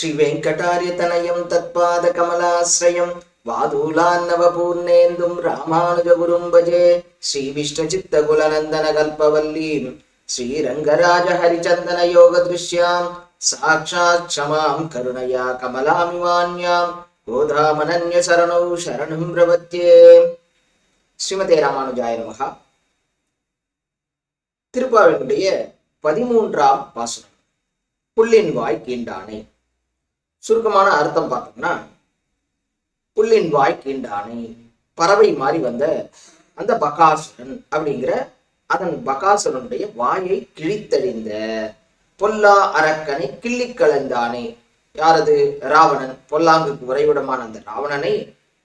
श्रीवेङ्कटार्यतनयं तत्पादकमलाश्रयं वादूलान्नवपूर्णेन्दुं रामानुजगुरुं भजे श्रीविष्णुचित्तकुलनन्दनकल्पवल्लीं श्रीरङ्गराजहरिचन्दनयोगदृश्यां साक्षात् क्षमां करुणया कमलामिवान्यां गोधामनन्यशरणौ शरणं प्रपद्ये ஸ்ரீமதே ராமானுஜாய நமகா திருப்பாவினுடைய பதிமூன்றாம் பாசுரம் புல்லின் வாய் கீண்டானை சுருக்கமான அர்த்தம் பார்த்தோம்னா புல்லின் வாய் கீண்டானை பறவை மாதிரி வந்த அந்த பகாசுரன் அப்படிங்கிற அதன் பகாசுரனுடைய வாயை கிழித்தறிந்த பொல்லா அரக்கனை கிள்ளி கலந்தானே யாரது? ராவணன். பொல்லாங்குக்கு உறைவிடமான அந்த ராவணனை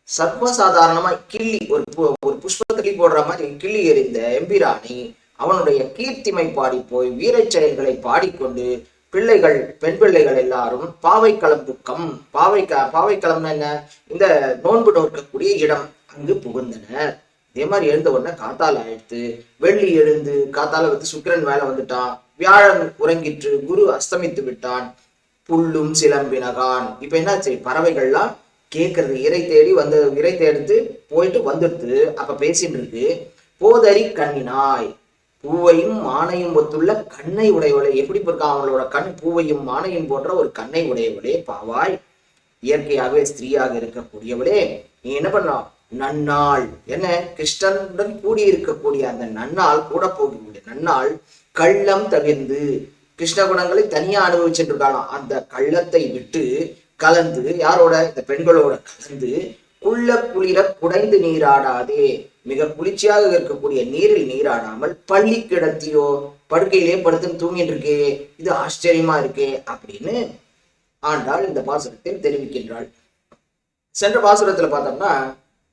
சர்வசாதாரணமா கிள்ளி ஒரு பு- ஒரு புஷ்பத்தை போடுற மாதிரி கிள்ளி எறிந்த எம்பிராணி அவனுடைய கீர்த்திமை பாடி போய் வீரச் செயல்களை பாடிக்கொண்டு பிள்ளைகள் பெண் பிள்ளைகள் எல்லாரும் பாவைக்களம் புக்கம் பாவை பாவைக்களம்னா என்ன? இந்த நோன்பு நோக்கக்கூடிய இடம். அங்கு புகுந்தனர். இதே மாதிரி எழுந்த உடனே காத்தால ஆயிடுத்து வெள்ளி எழுந்து காத்தால வந்து சுக்கிரன் மேல வந்துட்டான். வியாழன் உறங்கிற்று குரு அஸ்தமித்து விட்டான். புல்லும் சிலம்பினகான். இப்ப என்னாச்சு? பறவைகள்லாம் கேட்கறது இறை தேடி வந்து இறை தேடுத்து போயிட்டு வந்துடுது அப்ப பேசிட்டு இருக்கு போதறி கண்ணினாய். பூவையும் மானையும் ஒத்துள்ள கண்ணை உடையவளே. எப்படி இருக்கான் அவங்களோட கண் பூவையும் மானையும் போன்ற ஒரு கண்ணை உடையவளே. பாவாய். இயற்கையாகவே ஸ்திரீயாக இருக்கக்கூடியவளே. நீ என்ன பண்ணா? நன்னாள். என்ன? கிருஷ்ணனுடன் கூடி இருக்கக்கூடிய அந்த நன்னாள் கூட போகக்கூடிய நன்னாள் கள்ளம் தவிர்ந்து கிருஷ்ண குணங்களை தனியா அனுபவிச்சுட்டு இருக்காளாம் அந்த கள்ளத்தை விட்டு கலந்து யாரோட? இந்த பெண்களோட கலந்து குள்ள குளிர குடைந்து நீராடாதே. மிக குளிர்ச்சியாக இருக்கக்கூடிய நீரில் நீராடாமல் பள்ளி கிடத்தியோ படுக்கையிலே படுத்துன்னு தூங்கிட்டு இருக்கே இது ஆச்சரியமா இருக்கே அப்படின்னு ஆண்டாள் இந்த பாசுரத்தில் தெரிவிக்கின்றாள். சென்ற பாசுரத்துல பார்த்தோம்னா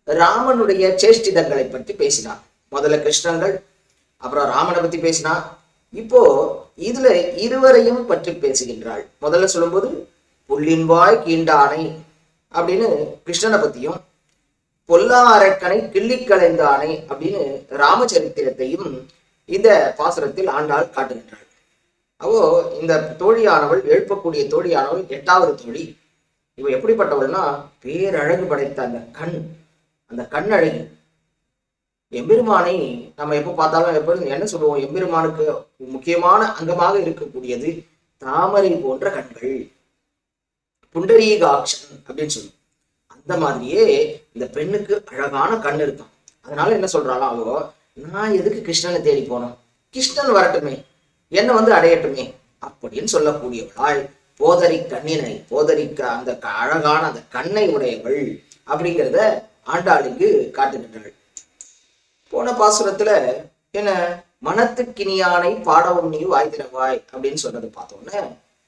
ராமனுடைய சேஷ்டிதங்களை பற்றி பேசினான் முதல்ல கிருஷ்ணங்கள் அப்புறம் ராமனை பத்தி பேசினா இப்போ இதுல இருவரையும் பற்றி பேசுகின்றாள். முதல்ல சொல்லும்போது புள்ளின்பாய் வாய் கீண்டானை அப்படின்னு கிருஷ்ணனை பத்தியும் பொல்லா அரக்கனை கிள்ளி அப்படின்னு ராமச்சரித்திரத்தையும் இந்த பாசுரத்தில் ஆண்டாள் காட்டுகின்றாள். அவோ இந்த தோழியானவள் எழுப்பக்கூடிய தோழியானவள் எட்டாவது தோழி இவ எப்படிப்பட்டவள்னா பேரழகு படைத்த அந்த கண் அந்த கண்ணழகி. எம்பெருமானை நம்ம எப்போ பார்த்தாலும் எப்பொழுதும் என்ன சொல்லுவோம்? எம்பெருமானுக்கு முக்கியமான அங்கமாக இருக்கக்கூடியது தாமரை போன்ற கண்கள். புண்டரீகாட்சன் அப்படின்னு சொல்லுவோம். அந்த மாதிரியே இந்த பெண்ணுக்கு அழகான கண் இருக்கும். அதனால என்ன சொல்றாளா அவோ நான் எதுக்கு கிருஷ்ணனை தேடி போனோம்? கிருஷ்ணன் வரட்டுமே என்ன வந்து அடையட்டுமே அப்படின்னு சொல்லக்கூடியவளாய் போதரி கண்ணினை போதரிக்க அந்த க- அழகான அந்த கண்ணை உடையவள் அப்படிங்கிறத ஆண்டாளுக்கு காட்டுகின்றாள். போன பாசுரத்துல என்ன மனத்துக்கினியானை பாடவும் நீ வாய்த்திடவாய் அப்படின்னு சொன்னது பார்த்தோன்னே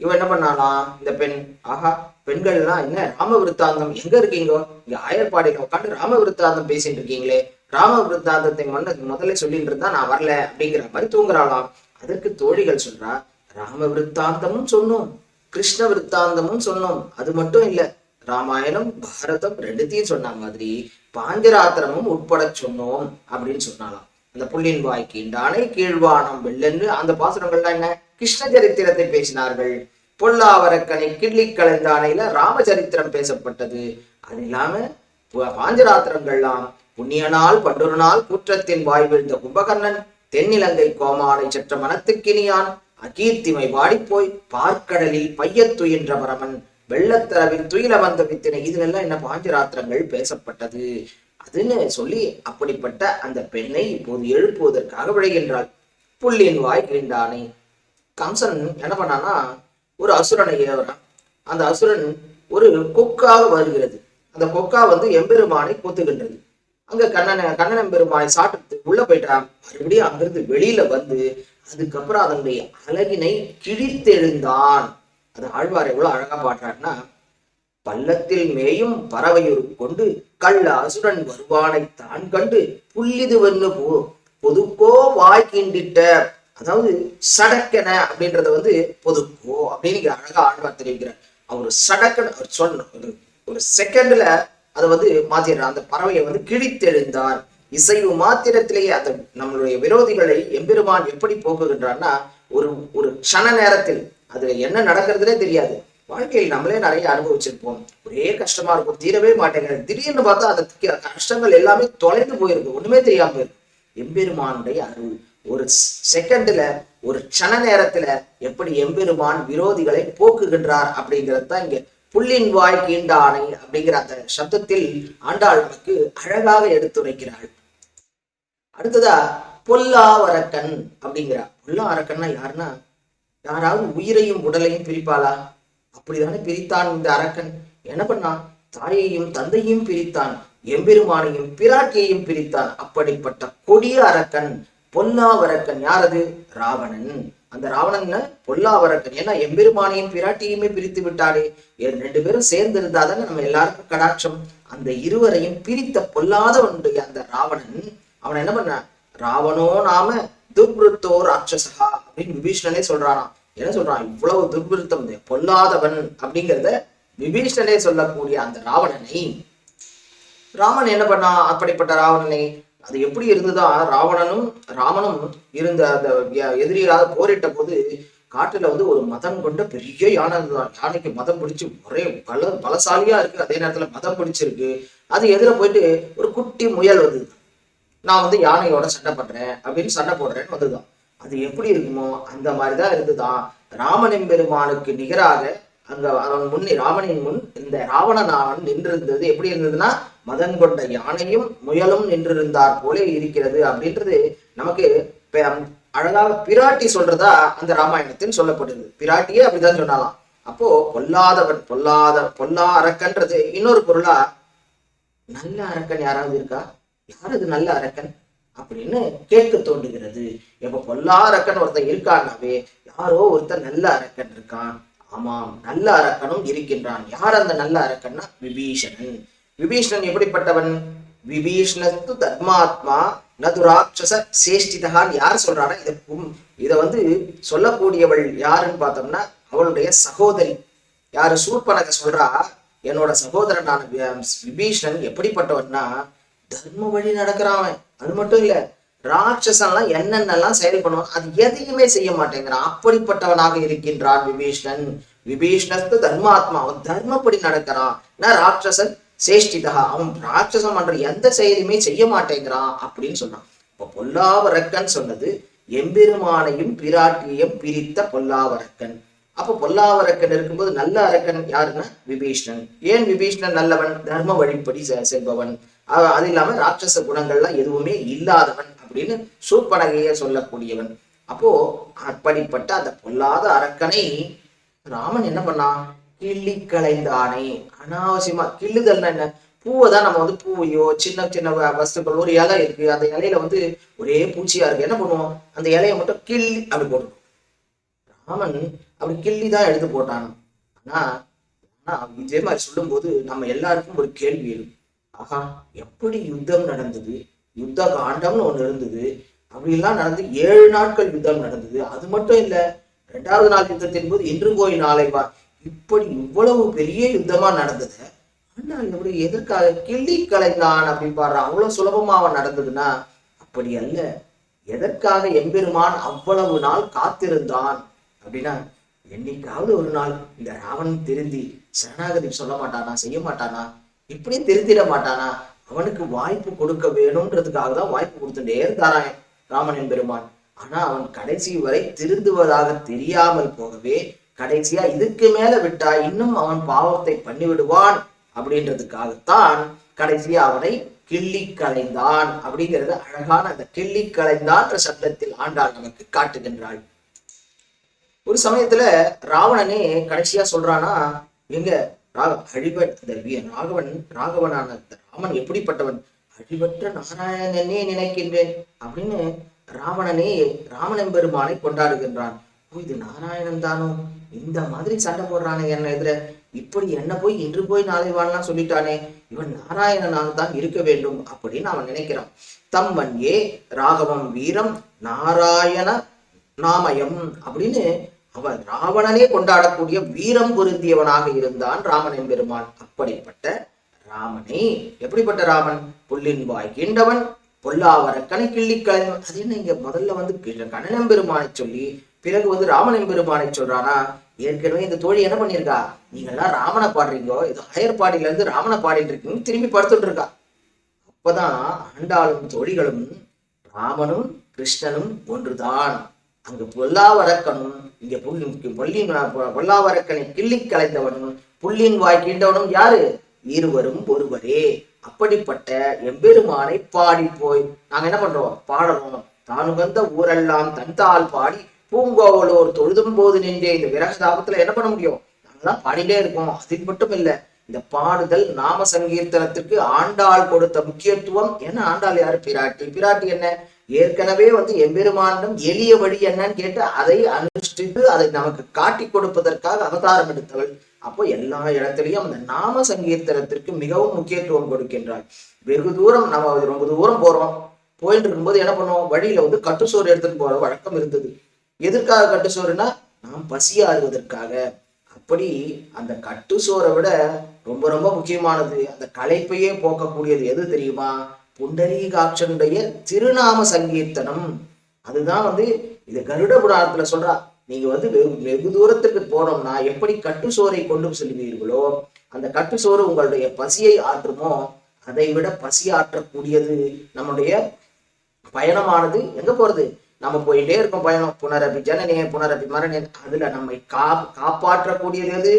இவன் என்ன பண்ணாலாம் இந்த பெண் ஆஹா பெண்கள்லாம் என்ன ராம விருத்தாந்தம் எங்க இருக்கீங்க? இங்க ஆயர்பாடியில உட்காந்து ராம விருத்தாந்தம் பேசிட்டு இருக்கீங்களே. ராம விருத்தாந்தத்தை முன்ன முதல்ல சொல்லிட்டு இருந்தா நான் வரல அப்படிங்கிற மாதிரி தூங்குறாளாம். அதற்கு தோழிகள் சொல்றா ராம விருத்தாந்தமும் சொன்னோம் கிருஷ்ண விருத்தாந்தமும் சொன்னோம். அது மட்டும் இல்ல ராமாயணம் பாரதம் ரெண்டுத்தையும் சொன்ன மாதிரி பாஞ்சராத்திரமும் உட்பட சொன்னோம் அப்படின்னு சொன்னாலாம் அந்த புள்ளின் வாய்க்கு கீண்டானை கீழ்வானம் வெள்ளன்னு அந்த பாசுரங்கள்லாம் என்ன? கிருஷ்ண சரித்திரத்தை பேசினார்கள். பொல்லாவரக்கனை கிள்ளி கலந்தானையில ராமச்சரித்திரம் பேசப்பட்டது. அது இல்லாம பாஞ்சராத்திரங்கள்லாம் புண்ணிய நாள் பண்டொரு நாள் குற்றத்தின் வாய் விழுந்த கும்பகர்ணன் தென்னிலங்கை கோமானை சற்ற மனத்துக்கினியான் அகீர்த்திமை வாடிப்போய் பார்க்கடலில் பையத் துயின்ற பரமன் வெள்ளத்தரவில் துயில வந்த வித்தினை இதுலெல்லாம் என்ன பாஞ்சராத்திரங்கள் பேசப்பட்டது? அதுன்னு சொல்லி அப்படிப்பட்ட அந்த பெண்ணை இப்போது எழுப்புவதற்காக விழைகின்றாள். புள்ளியின் வாய் கிண்டானை கம்சன் என்ன பண்ணானா ஒரு அசுரனை ஏவறான். அந்த அசுரன் ஒரு கொக்காக வருகிறது. அந்த கொக்கா வந்து எம்பெருமானை கொத்துகின்றது. அங்க கண்ணனை கண்ணன் எம்பெருமானை சாப்பிட்டு உள்ள போயிட்டான். மறுபடியும் அங்கிருந்து வெளியில வந்து அதுக்கப்புறம் அதனுடைய அழகினை கிழித்தெழுந்தான். அது ஆழ்வார் எவ்வளவு அழகா பாடுறாருன்னா பள்ளத்தில் மேயும் பறவையொரு கொண்டு கள்ள அசுரன் வருவானை தான் கண்டு புல்லிது வென்னு போ பொதுக்கோ வாய் கிண்டிட்ட அதாவது சடக்கென அப்படின்றத வந்து பொதுக்கோ அப்படின்னு அழகா ஆழ்வார் தெரிவிக்கிறார். அவர் சடக்கன அவர் சொன்ன ஒரு செகண்ட்ல அதை வந்து மாத்திடுறார். அந்த பறவையை வந்து கிழித்தெழுந்தார். இசைவு மாத்திரத்திலேயே அந்த நம்மளுடைய விரோதிகளை எம்பெருமான் எப்படி போக்குகின்றார்னா ஒரு ஒரு க்ஷண நேரத்தில் அதுல என்ன நடக்கிறதுனே தெரியாது. வாழ்க்கையில் நம்மளே நிறைய அனுபவிச்சிருப்போம். ஒரே கஷ்டமா இருக்கும். தீரவே மாட்டேங்கிறது திடீர்னு பார்த்தா அந்த கஷ்டங்கள் எல்லாமே தொலைந்து போயிருக்கு. ஒண்ணுமே தெரியாம போயிருக்கு. எம்பெருமானுடைய அருள். ஒரு செகண்ட்ல ஒரு க்ஷண நேரத்துல எப்படி எம்பெருமான் விரோதிகளை போக்குகின்றார் அப்படிங்கிறது தான் இங்க புள்ளின் வாய் கீண்டானை அப்படிங்கிற அந்த சப்தத்தில் ஆண்டாள் நமக்கு அழகாக எடுத்துரைக்கிறாள். அடுத்ததா பொல்லாவரக்கன் அப்படிங்கிறா. பொல்லா அரக்கன்னா யாருன்னா? யாராவது உயிரையும் உடலையும் பிரிப்பாளா? அப்படிதானே பிரித்தான் இந்த அரக்கன். என்ன பண்ணான் தாயையும் தந்தையும் பிரித்தான் எம்பெருமானையும் பிராட்டியையும் பிரித்தான். அப்படிப்பட்ட கொடிய அரக்கன் பொல்லாவரக்கன் யாரது? ராவணன். அந்த ராவணன் பொல்லாவரக்கன். ஏன்னா எம்பெருமானையும் பிராட்டியுமே பிரித்து விட்டாரே என் ரெண்டு பேரும் சேர்ந்து இருந்தாதானே நம்ம எல்லாருக்கும் கடாட்சம். அந்த இருவரையும் பிரித்த பொல்லாதவனுடைய அந்த ராவணன் அவன் என்ன பண்ணான் ராவணோ நாம துர்பிருத்தோ ராட்சசா அப்படின்னு விபீஷணனே சொல்றானாம். என்ன சொல்றான்? இவ்வளவு துர்பிருத்தம் பொல்லாதவன் அப்படிங்கிறத விபீஷணனே சொல்லக்கூடிய அந்த ராவணனை. ராமன் என்ன பண்ணான் அப்படிப்பட்ட ராவணனை அது எப்படி இருந்ததா? ராவணனும் ராமனும் இருந்த அந்த எதிரிகளாக போரிட்ட போது காட்டுல வந்து ஒரு மதம் கொண்ட பெரிய யானை தான் யானைக்கு மதம் பிடிச்சு ஒரே பல பலசாலியா இருக்கு. அதே நேரத்துல மதம் பிடிச்சிருக்கு. அது எதிர போயிட்டு ஒரு குட்டி முயல் வருது நான் வந்து யானையோட சண்டை பண்றேன் அப்படின்னு சண்டை போடுறேன்னு வந்ததுதான். அது எப்படி இருக்குமோ அந்த மாதிரிதான் இருந்துதான் ராமனின் பெருமானுக்கு நிகராக அங்க அவன் முன்னே ராமனின் முன் இந்த ராவணன் நின்று இருந்தது எப்படி இருந்ததுன்னா மதன் கொண்ட யானையும் முயலும் நின்றிருந்தார் போலே இருக்கிறது அப்படின்றது நமக்கு அழகாக பிராட்டி சொல்றதா அந்த ராமாயணத்தில் சொல்லப்படுது பிராட்டியே அப்படிதான் சொன்னாலாம். அப்போ பொல்லாதவன் பொல்லாத பொல்லா அரக்கன்றது இன்னொரு பொருளா நல்ல அரக்கன் யாராவது இருக்கா? யார் அது நல்ல அரக்கன்? அப்படின்னு கேட்க தோன்றுகிறது. எப்ப பொல்லா அரக்கன் ஒருத்தன் இருக்கான்னாவே யாரோ ஒருத்தன் நல்ல அரக்கன் இருக்கான். ஆமாம் நல்ல அரக்கனும் இருக்கின்றான். யார் அந்த நல்ல அரக்கன்னா? விபீஷணன். விபீஷணன் எப்படிப்பட்டவன்? விபீஷ்ணத்து தர்மாத்மா நது ராட்சச சேஷ்டிதகான்னு யார் சொல்றானா இதை இதை வந்து சொல்லக்கூடியவள் யாருன்னு பார்த்தோம்னா அவளுடைய சகோதரி. யாரு? சூர்பனக சொல்றா என்னோட சகோதரனான விபீஷணன் எப்படிப்பட்டவன்னா தர்ம வழி நடக்கிறான் அது மட்டும் இல்ல ராட்சசன்லாம் என்னென்னலாம் செயல் பண்ணுவான் அது எதையுமே செய்ய மாட்டேங்கிறான். அப்படிப்பட்டவனாக இருக்கின்றான் விபீஷணன். விபீஷ்ணத்து தர்மாத்மா அவன் தர்மப்படி நடக்கிறான். நான் ராட்சசன் சேஷ்டிதா அவன் ராட்சசம் பண்ற எந்த செயலையுமே செய்ய மாட்டேங்கிறான் அப்படின்னு சொன்னான் இப்ப பொல்லாவரக்கன் சொன்னது எம்பெருமானையும் பிராட்டியையும் பிரித்த பொல்லாவரக்கன். அப்ப பொல்லாவரக்கன் இருக்கும்போது நல்ல அரக்கன் யாருன்னா விபீஷ்ணன். ஏன் விபீஷ்ணன் நல்லவன்? தர்ம வழிப்படி செ- செல்பவன். அது இல்லாம ராட்சச குணங்கள்லாம் எதுவுமே இல்லாதவன் அப்படின்னு சூப்பனகைய சொல்லக்கூடியவன். அப்போ அப்படிப்பட்ட அந்த பொல்லாத அரக்கனை ராமன் என்ன பண்ணான்? கிள்ளி களைந்தானே அனாவசியமா கிள்ளுதல்னா என்ன? பூவை தான் நம்ம வந்து பூவையோ சின்ன சின்ன வ- வஸ்துக்கள் ஒரு இலை இருக்கு. அந்த இலையில வந்து ஒரே பூச்சியா இருக்கு. என்ன பண்ணுவோம்? அந்த இலையை மட்டும் கிள்ளி அப்படி போடணும் ராமன் அப்படி கிள்ளி தான் எடுத்து போட்டான். ஆனா ஆனா இதே மாதிரி சொல்லும்போது நம்ம எல்லாருக்கும் ஒரு கேள்வி எழும் ஆஹா எப்படி யுத்தம் நடந்தது? யுத்த காண்டம்னு ஒண்ணு இருந்தது. அப்படிலாம் நடந்து ஏழு நாட்கள் யுத்தம் நடந்தது. அது மட்டும் இல்லை ரெண்டாவது நாள் யுத்தத்தின் போது இன்று போய் நாளை வா இப்படி இவ்வளவு பெரிய யுத்தமா நடந்தது? ஆனால் எப்படி எதற்காக கிள்ளி கலைந்தான் அப்படின்னு பாடுற அவ்வளவு சுலபமா அவன் நடந்ததுன்னா அப்படி அல்ல. எதற்காக எம்பெருமான் அவ்வளவு நாள் காத்திருந்தான்? அப்படின்னா என்னைக்காவது ஒரு நாள் இந்த ராவணன் திருந்தி சரணாகதி சொல்ல மாட்டானா செய்ய மாட்டானா? இப்படியே திருந்திட மாட்டானா? அவனுக்கு வாய்ப்பு கொடுக்க வேணும்ன்றதுக்காக தான் வாய்ப்பு கொடுத்துட்டே இருந்தாரான் ராமன் பெருமான் ஆனா அவன் கடைசி வரை திருந்துவதாக தெரியாமல் போகவே கடைசியா இதுக்கு மேல விட்டா இன்னும் அவன் பாவத்தை பண்ணி விடுவான் அப்படின்றதுக்காகத்தான் கடைசியா அவனை கிள்ளி கலைந்தான் அப்படிங்கிறது அழகான அந்த கிள்ளி கலைந்தான்ற சப்தத்தில் ஆண்டாள் நமக்கு காட்டுகின்றாள். ஒரு சமயத்துல ராவணனே கடைசியா சொல்றானா எங்க அழிவன் இந்த ராகவன் ராகவனான இந்த ராமன் எப்படிப்பட்டவன்? அழிவற்ற நாராயணனே நினைக்கின்றேன் அப்படின்னு ராவணனே ராமன் பெருமானை கொண்டாடுகின்றான். இது நாராயணன் தானோ? இந்த மாதிரி சண்டை போடுறானே என்ன எதிர இப்படி என்ன போய் இன்று போய் நாளை வாழலாம் சொல்லிட்டானே? இவன் நாராயணனாக தான் இருக்க வேண்டும் அப்படின்னு அவன் நினைக்கிறான். தம்மன் ஏ ராகவம் வீரம் நாராயண நாமயம் அப்படின்னு அவன் ராவணனே கொண்டாடக்கூடிய வீரம் பொருந்தியவனாக இருந்தான் ராமன் பெருமான். அப்படிப்பட்ட ராமனே எப்படிப்பட்ட ராமன்? புல்லின் வாய் கீண்டவன் பொல்லாவரக்கனை கிள்ளி கலைஞன் அது என்ன இங்க முதல்ல வந்து கண்ணனம் பெருமானை சொல்லி பிறகு வந்து ராமன் பெருமானை சொல்றானா ஏற்கனவே இந்த தோழி என்ன பண்ணியிருக்கா? நீங்க எல்லாம் ராமனை பாடுறீங்கோ இது ஆயர்பாடியில இருந்து ராமனை பாடிட்டு இருக்கீங்க திரும்பி படுத்துட்டு இருக்கா. அப்பதான் ஆண்டாளும் தோழிகளும் ராமனும் கிருஷ்ணனும் ஒன்றுதான். அங்கு பொல்லாவரக்கனும் இங்க புள்ளி பொல்லின் பொல்லாவரக்கனை கிள்ளி கலைந்தவனும் புள்ளின் வாய் கீண்டவனும் யாரு? இருவரும் ஒருவரே. அப்படிப்பட்ட எம்பெருமானை பாடி போய் நாங்க என்ன பண்றோம்? பாடுறோம் தானுகந்த உகந்த ஊரெல்லாம் தன்தால் பாடி பூங்கோவலோர் தொழுதும் போது நின்றே இந்த விரக தாபத்துல என்ன பண்ண முடியும்? நாங்கதான் பாடிட்டே இருக்கோம். அது மட்டும் இல்லை. இந்த பாடுதல் நாம சங்கீர்த்தனத்திற்கு ஆண்டாள் கொடுத்த முக்கியத்துவம். என்ன ஆண்டாள் யாரு? பிராட்டி. பிராட்டி என்ன? ஏற்கனவே வந்து எம்பெருமானிடம் எளிய வழி என்னன்னு கேட்டு அதை அனுஷ்டித்து அதை நமக்கு காட்டி கொடுப்பதற்காக அவதாரம் எடுத்தவள். அப்போ எல்லா இடத்துலையும் அந்த நாம சங்கீர்த்தனத்திற்கு மிகவும் முக்கியத்துவம் கொடுக்கின்றாள். வெகு தூரம் நம்ம ரொம்ப தூரம் போறோம். போயிட்டு இருக்கும்போது என்ன பண்ணுவோம்? வழியில வந்து கட்டுசோறு எடுத்துட்டு போற வழக்கம் இருந்தது. எதற்காக கட்டுசோறுனா நாம் பசியாறுவதற்காக அப்படி அந்த கட்டு சோறை விட ரொம்ப ரொம்ப முக்கியமானது. அந்த களைப்பையே போக்கக்கூடியது எது தெரியுமா? புண்டரீகாட்சனுடைய திருநாம சங்கீர்த்தனம். அதுதான் வந்து இது கருட புராணத்துல சொல்றா. நீங்க வந்து வெகு வெகு தூரத்துக்கு போனோம்னா எப்படி கட்டு சோறை கொண்டு செல்வீர்களோ அந்த கட்டு சோறு உங்களுடைய பசியை ஆற்றுமோ அதை விட பசி ஆற்றக்கூடியது நம்முடைய பயணமானது எங்க போறது? நம்ம போயிட்டே இருக்கோம் பயணம் புனரபி ஜனனே புனரபி மரணே. அதுல நம்மை கா காப்பாற்றக்கூடியது எது?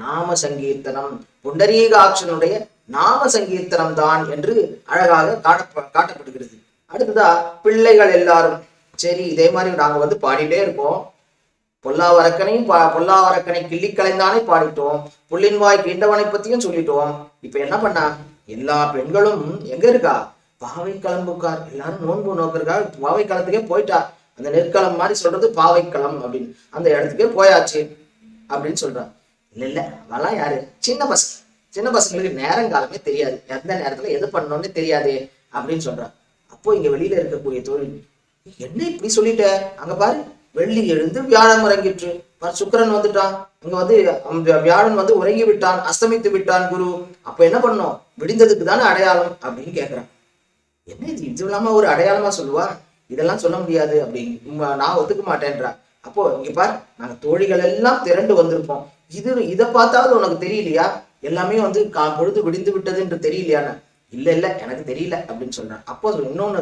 நாம சங்கீர்த்தனம். புண்டரீகாட்சனுடைய நாம சங்கீர்த்தனம் தான் என்று அழகாக காட்ட காட்டப்படுகிறது. அடுத்ததா பிள்ளைகள் எல்லாரும். சரி இதே மாதிரி நாங்க வந்து பாடிட்டே இருக்கோம். பொல்லாவரக்கனையும் பா பொல்லாவரக்கனை கிள்ளி கலைந்தானே பாடிட்டோம். புள்ளின்வாய் கிண்டவனை பத்தியும் சொல்லிட்டோம். இப்ப என்ன பண்ணா? எல்லா பெண்களும் எங்க இருக்கா? பாவை கிளம்புக்கார் எல்லாரும் நோன்பு நோக்கிறதுக்காக பாவை களத்துக்கே போயிட்டா. அந்த நெற்களம் மாதிரி சொல்றது பாவைக்களம் அப்படின்னு. அந்த இடத்துக்கே போயாச்சு அப்படின்னு சொல்றான் இல்ல இல்ல அவெல்லாம் யாரு? சின்ன பசங்க சின்ன பசங்களுக்கு நேரம் காலமே தெரியாது. எந்த நேரத்துல எது பண்ணணும்னு தெரியாது அப்படின்னு சொல்றான் அப்போ இங்க வெளியில இருக்கக்கூடிய தொழில் என்ன இப்படி சொல்லிட்ட? அங்க பாரு வெள்ளி எழுந்து வியாழம் உறங்கிற்று. பாரு, சுக்கிரன் வந்துட்டான். இங்க வந்து வியாழன் வந்து உறங்கி விட்டான் அஸ்தமித்து விட்டான் குரு. அப்ப என்ன பண்ணோம்? விடிந்ததுக்கு தானே அடையாளம்? அப்படின்னு கேக்குறான் என்ன இது? இது இல்லாம ஒரு அடையாளமா சொல்லுவா? இதெல்லாம் சொல்ல முடியாது அப்படின்னு நான் ஒத்துக்க மாட்டேன்றா. அப்போ இங்க பார் நாங்க தோழிகள் எல்லாம் திரண்டு வந்திருப்போம். இது இதை பார்த்தாவது உனக்கு தெரியலையா? எல்லாமே வந்து கா பொழுது விடிந்து விட்டது என்று தெரியலையான்னு. இல்ல இல்ல எனக்கு தெரியல அப்படின்னு சொல்றான். அப்போ இன்னொன்னு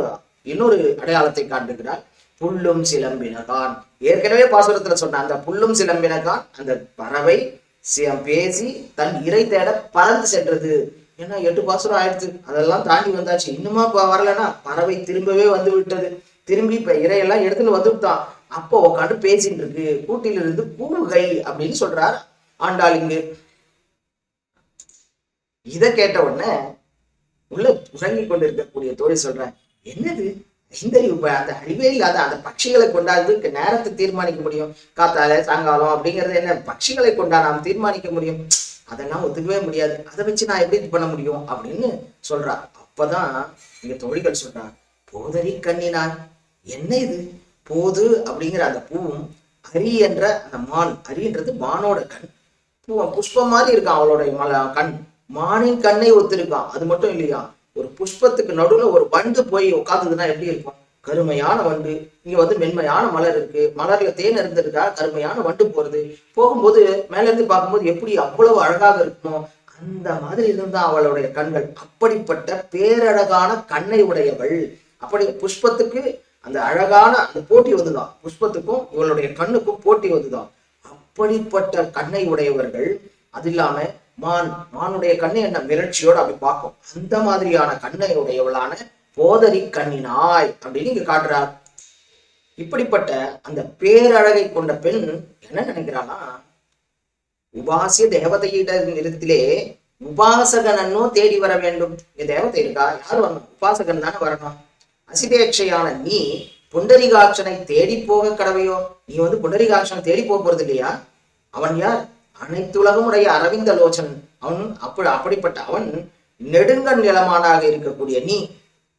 இன்னொரு அடையாளத்தை காட்டுகிறார் புல்லும் சிலம்பினகான். ஏற்கனவே பாசுரத்துல சொன்ன அந்த புல்லும் சிலம்பினகான் அந்த பறவை பேசி தன் இறை தேட பறந்து சென்றது. ஏன்னா எட்டு பாசுரம் ஆயிடுச்சு அதெல்லாம் தாண்டி வந்தாச்சு. இன்னுமா இப்போ வரலன்னா பறவை திரும்பவே வந்து விட்டது. திரும்பி இப்ப இறையெல்லாம் எடுத்துன்னு வந்துவிட்டான் அப்போ உட்காந்து பேசிட்டு இருக்கு. கூட்டிலிருந்து கூவுகை அப்படின்னு சொல்றார் ஆண்டாள் இங்கு இதை கேட்ட உடனே உள்ள உறங்கிக் கொண்டிருக்கக்கூடிய தோழி சொல்றேன் என்னது? இந்த இப்ப அந்த அறிவே இல்லாத அந்த பட்சிகளை கொண்டாந்து நேரத்தை தீர்மானிக்க முடியும்? காத்தால சாயங்காலம் அப்படிங்கறது என்ன? பட்சிகளை கொண்டா நாம் தீர்மானிக்க முடியும்? அதெல்லாம் ஒத்துக்கவே முடியாது. அதை வச்சு நான் எப்படி இது பண்ண முடியும்? அப்படின்னு சொல்றா. அப்பதான் இங்க தோழிகள் சொல்றா போதரி கண்ணினார் என்ன இது? போது? அப்படிங்கிற அந்த பூவும் அரி என்ற அந்த மான் அரின்றது மானோட கண். பூ புஷ்பம் மாதிரி இருக்கான் அவளுடைய மல கண். மானின் கண்ணை ஒத்திருக்கான். அது மட்டும் இல்லையா? ஒரு புஷ்பத்துக்கு நடுவுல ஒரு வண்டு போய் உட்கார்ந்ததுன்னா எப்படி இருக்கும்? கருமையான வண்டு. இங்க வந்து மென்மையான மலர் இருக்கு. மலர்ல தேன் இருந்திருக்கா? கருமையான வண்டு போறது. போகும்போது மேல இருந்து பார்க்கும்போது எப்படி அவ்வளவு அழகாக இருக்குமோ அந்த மாதிரி இருந்தா அவளுடைய கண்கள். அப்படிப்பட்ட பேரழகான கண்ணை உடையவள். அப்படி புஷ்பத்துக்கு அந்த அழகான அந்த போட்டி வந்துதான் புஷ்பத்துக்கும் இவளுடைய கண்ணுக்கும் போட்டி வந்துதான் அப்படிப்பட்ட கண்ணை உடையவர்கள். அது இல்லாம மான். மானுடைய கண்ணை என்ன? மிரட்சியோட அப்படி பார்க்கும். அந்த மாதிரியான கண்ணை உடையவளான போதரி கண்ணினாய் அப்படின்னு இங்க காட்டுறார். இப்படிப்பட்ட அந்த பேரழகை கொண்ட பெண் என்ன நினைக்கிறானா உபாசிய தேவதையிட இடத்திலே உபாசகனன்னோ தேடி வர வேண்டும். இங்க தேவதை இருக்கா? யார் வரணும்? உபாசகன் தானே வரணும். அசிதேட்சையான நீ புண்டரிகாட்சனை தேடி போக கடவையோ நீ வந்து புண்டரிகாட்சனை தேடி போக போறது இல்லையா? அவன் யார்? அனைத்துலகமுடைய அரவிந்த லோச்சன். அவன் அப்படி அப்படிப்பட்ட அவன் நெடுங்கண் நிலமானாக இருக்கக்கூடிய நீ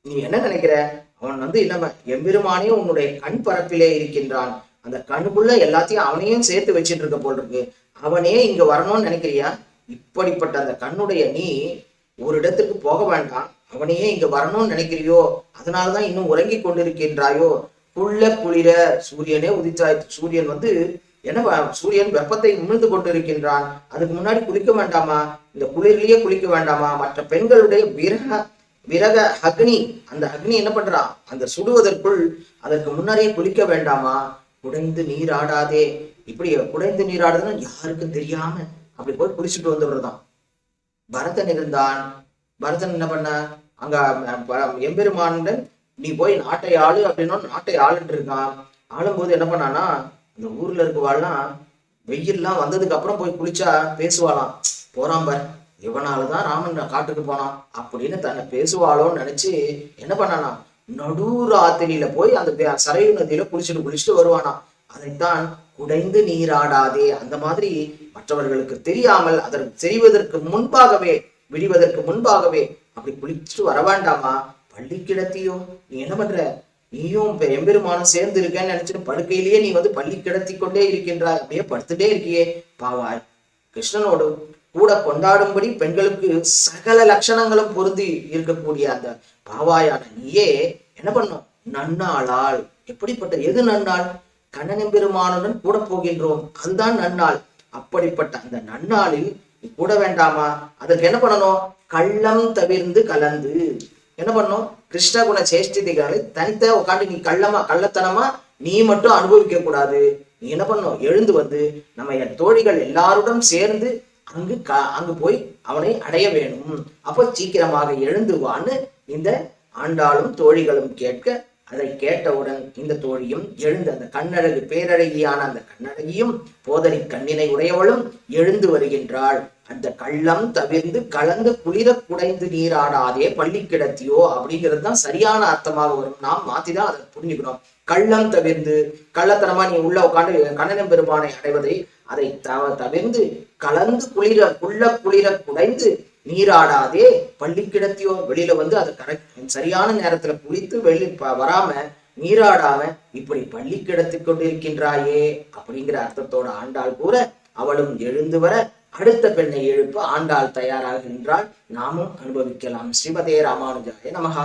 நீ என்ன நினைக்கிற? அவன் வந்து இல்லாம எம்பெருமானே உன்னுடைய கண் பரப்பிலே இருக்கின்றான். அந்த கண்ணுக்குள்ள எல்லாத்தையும் அவனையும் சேர்த்து வச்சுட்டு இருக்க போல் இருக்கு அவனே இங்க வரணும்னு நினைக்கிறியா? இப்படிப்பட்ட அந்த கண்ணுடைய நீ ஒரு இடத்துக்கு போக வேண்டாம். அவனையே இங்க வரணும்னு நினைக்கிறியோ? அதனாலதான் இன்னும் உறங்கி கொண்டிருக்கின்றாயோ? குள்ள குளிர சூரியனே உதித்தாய். சூரியன் வந்து என்ன சூரியன் வெப்பத்தை உமிழ்ந்து கொண்டிருக்கின்றான். அதுக்கு முன்னாடி குளிக்க வேண்டாமா? இந்த குளிர்லயே குளிக்க வேண்டாமா? மற்ற பெண்களுடைய விரக விரக அக்னி அந்த அக்னி என்ன பண்றா? அந்த சுடுவதற்குள் அதற்கு முன்னரே குளிக்க வேண்டாமா? குடைந்து நீராடாதே. இப்படி குடைந்து நீராடுதுன்னு யாருக்கும் தெரியாம அப்படி போய் குளிச்சுட்டு வந்துடுறதான் பரதன் இருந்தான். பரதன் என்ன பண்ண? அங்க எம்பெருமான எம்பெருமானுடன் நீ போய் நாட்டை ஆளு அப்படின்னா நாட்டை ஆளுட்டு இருக்கான். ஆளும்போது என்ன பண்ணானா அந்த ஊர்ல இருக்கவாள்லாம் வெயில்லாம் வந்ததுக்கு அப்புறம் போய் குளிச்சா பேசுவாளாம். போறாம்பார் இவனாலதான் ராமன் காட்டுக்கு போனான் அப்படின்னு தன்னை பேசுவாளோன்னு நினைச்சு என்ன பண்ணானா நடு ராத்திரியில போய் அந்த சரையு நதியில குளிச்சுட்டு குளிச்சுட்டு வருவானா அதைத்தான் குடைந்து நீராடாதே. அந்த மாதிரி மற்றவர்களுக்கு தெரியாமல் அதற்கு செய்வதற்கு முன்பாகவே விடுவதற்கு முன்பாகவே அப்படி குளிச்சுட்டு வர வேண்டாமா? பள்ளி கிடத்தியோ நீ என்ன பண்ற? நீயும் எம்பெருமானும் சேர்ந்து இருக்கேன்னு நினைச்சிட்டு படுக்கையிலேயே நீ வந்து பள்ளி கிடத்தி கொண்டே இருக்கின்றாய். அப்படியே படுத்துட்டே இருக்கியே. பாவாய். கிருஷ்ணனோடு கூட கொண்டாடும்படி பெண்களுக்கு சகல லட்சணங்களும் பொருந்தி இருக்கக்கூடிய அந்த பாவாயான நீயே என்ன பண்ணும்? நன்னாளால். எப்படிப்பட்ட எது நன்னாள்? கண்ணனின் பெருமானுடன் கூட போகின்றோம். அதுதான் நன்னாள். அப்படிப்பட்ட அந்த நன்னாளில் நீ கூட வேண்டாமா? அதற்கு என்ன பண்ணணும்? கள்ளம் தவிர்ந்து கலந்து. என்ன பண்ணும்? கிருஷ்ணகுண சேஷ்டிதிகளை தனித்த உட்காந்து நீ கள்ளமா கள்ளத்தனமா நீ மட்டும் அனுபவிக்க கூடாது. நீ என்ன பண்ணும்? எழுந்து வந்து நம்ம என் தோழிகள் எல்லாருடன் சேர்ந்து அங்கு க அங்கு போய் அவனை அடைய வேணும். அப்போ சீக்கிரமாக எழுந்து வான்னு இந்த ஆண்டாளும் தோழிகளும் கேட்க அதை கேட்டவுடன் இந்த தோழியும் எழுந்து அந்த கண்ணழகு பேரழகியான அந்த கண்ணழகியும் போதனை கண்ணினை உடையவளும் எழுந்து வருகின்றாள். அந்த கள்ளம் தவிர்ந்து கலந்து குளிர குடைந்து நீராடாதே பள்ளி கிடத்தியோ அப்படிங்கிறது தான் சரியான அர்த்தமாக வரும். நாம் மாத்திதான் அதை புரிஞ்சுக்கணும். கள்ளம் தவிர்ந்து கள்ளத்தனமா நீ உள்ள உட்காந்து கண்ணனம் பெருமானை அடைவதை அதை தவ தவிர்ந்து கலந்து குளிர குள்ள குளிர குடைந்து நீராடாதே பள்ளி கிடத்தியோ வெளியில வந்து அதை கரெக்ட் சரியான நேரத்துல குளித்து வெளி வராம நீராடாம இப்படி பள்ளி கிடத்து கொண்டிருக்கின்றாயே அப்படிங்கிற அர்த்தத்தோட ஆண்டாள் கூற அவளும் எழுந்து வர அடுத்த பெண்ணை எழுப்ப ஆண்டாள் தயாராகின்றாள் நாமும் அனுபவிக்கலாம். ஸ்ரீமதே ராமானுஜாய நமகா